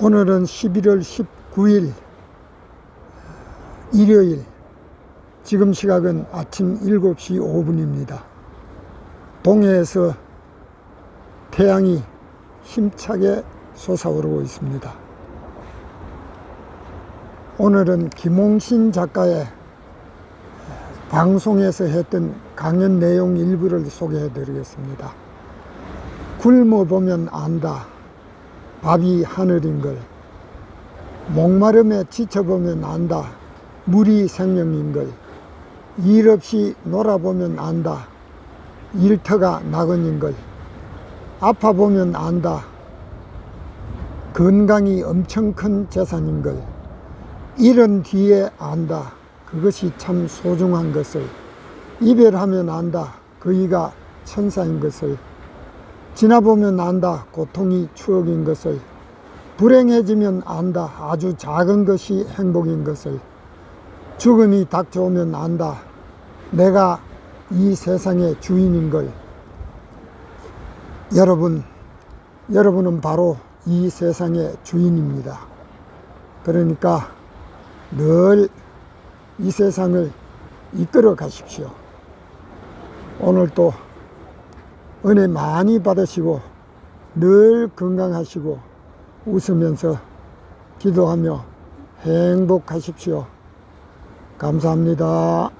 오늘은 11월 19일 일요일 지금 시각은 아침 7시 5분입니다. 동해에서 태양이 힘차게 솟아오르고 있습니다. 오늘은 김홍신 작가의 방송에서 했던 강연 내용 일부를 소개해 드리겠습니다. 굶어보면 안다. 밥이 하늘인 걸. 목마름에 지쳐보면 안다. 물이 생명인 걸. 일 없이 놀아보면 안다. 일터가 낙원인 걸. 아파보면 안다. 건강이 엄청 큰 재산인 걸. 이런 뒤에 안다. 그것이 참 소중한 것을. 이별하면 안다. 그이가 천사인 것을. 지나보면 안다. 고통이 추억인 것을. 불행해지면 안다. 아주 작은 것이 행복인 것을. 죽음이 닥쳐오면 안다. 내가 이 세상의 주인인 걸. 여러분, 여러분은 바로 이 세상의 주인입니다. 그러니까 늘 이 세상을 이끌어 가십시오. 오늘도 은혜 많이 받으시고 늘 건강하시고 웃으면서 기도하며 행복하십시오. 감사합니다.